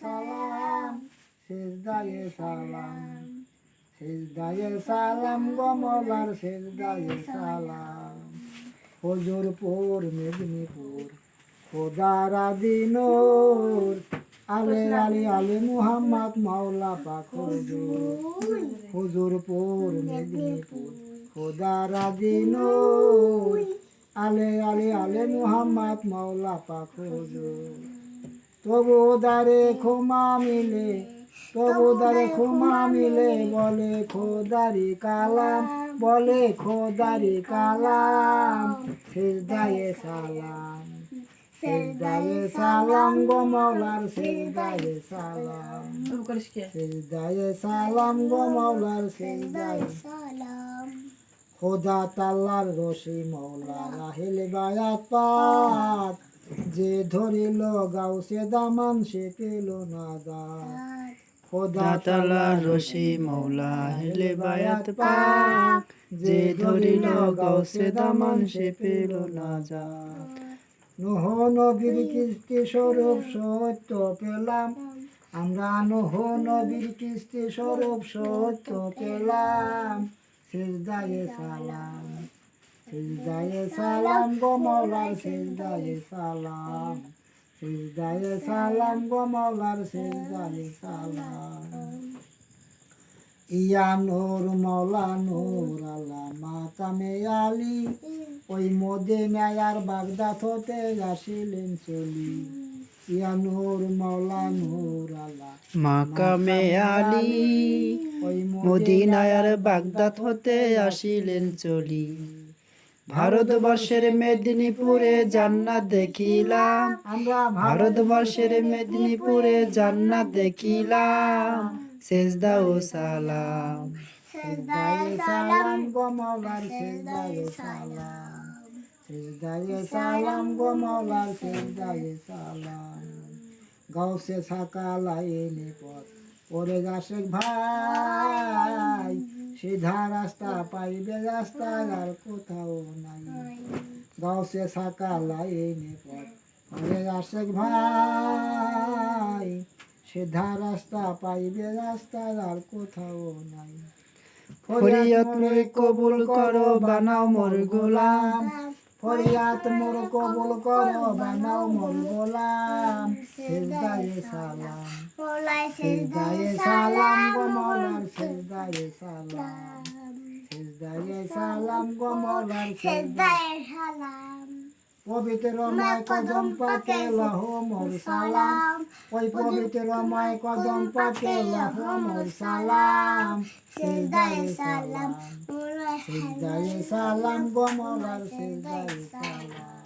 সালাম। সেজদায়ে সালাম। সেজদায়ে সালাম গো মৌলার সেজদায়ে সালাম। হজুরপুর মেদিনীপুর খোদারা দিনোর আলে আলে আলে মুহাম্মদ মাওলা পাক হুজুর। হুজুরপুর মেদিনীপুর খোদারা দিনোর আলে আলে আলে মুহাম্মদ মাওলা পাক হুজুর। তবু দারে ক্ষমা মিলে তবু দারে ক্ষমা মিলে বলে খোদারি কালাম বলে খোদারি কালাম। সেজদায়ে সালাম সেজদায়ে সালাম গো মৌলার সেজদায়ে সালাম। সেজদায়ে সালাম গো মৌলার সেজদায়ে খোদা তাল্লার রশি মৌলা রাহিল বায়াত পাক যে ধরিল গাউসে দামান সে পেল না দাত। খোদা দাতালার রশি মৌলা হেলে বায়াত পাক। যে ধরিল গৌসে দামান সে পেল না যাত নহ নবীর কিস্তি স্বরূপ সত্য পেলাম। আমরা নহ নবীর কিস্তি স্বরূপ সত্য পেলাম। সিজদায়ে সালাম। সিজদায়ে সালাম গো মৌলার সিজদায়ে সালাম সিজদায়ে সালাম গো মৌলার সিজদায়ে সালাম ইয়া নূর মৌলা নূর আল্লাহ মাকামে আলী ওই মদে মেয়ার বাগদাদ হতে আসিলেন চলি ইয়া নূর মৌলা নূর আল্লাহ মাকামে আলী ওই মদিনায়ার বাগদাদ হতে আসিলেন চলি ভারতবর্ষের মেদিনীপুরে জান্নাত দেখিলাম। আমরা ভারতবর্ষের মেদিনীপুরে জান্নাত দেখিলাম। সেজদা ও সালাম। সিজদায়ে সালাম গো মৌলার সিজদায়ে সালাম। সিজদায়ে সালাম গো মৌলার সিজদায়ে সালাম। গাউসে ওরে গাছে ভাই। সিধা রাস্তা পাইবে রাস্তা আর কোথাও নাই। গাউসে সাকালাই নিপত ওরে গাছে ভাই সিধা রাস্তা পাইবে রাস্তা আর কোথাও নাই। ফরিয়াত মোর কবুল করো বানাও মোর গোলাম। ফরিয়াত মোর কবুল করো বানাও মোর গোলাম। সিজদায়ে সালাম। সিজদায়ে সালাম গো সিজদায়ে সালাম সিজদায়ে সালাম গো মৌলার সিজদায়ে পবিত্র মায় কদম পাকে লাহ মোর সালাম ওই পবিত্র মায় কদম পাকে লাহ মোর সালাম সিজদায়ে সালাম সিজদায়ে সালাম গো মৌলার সিজদায়ে সালাম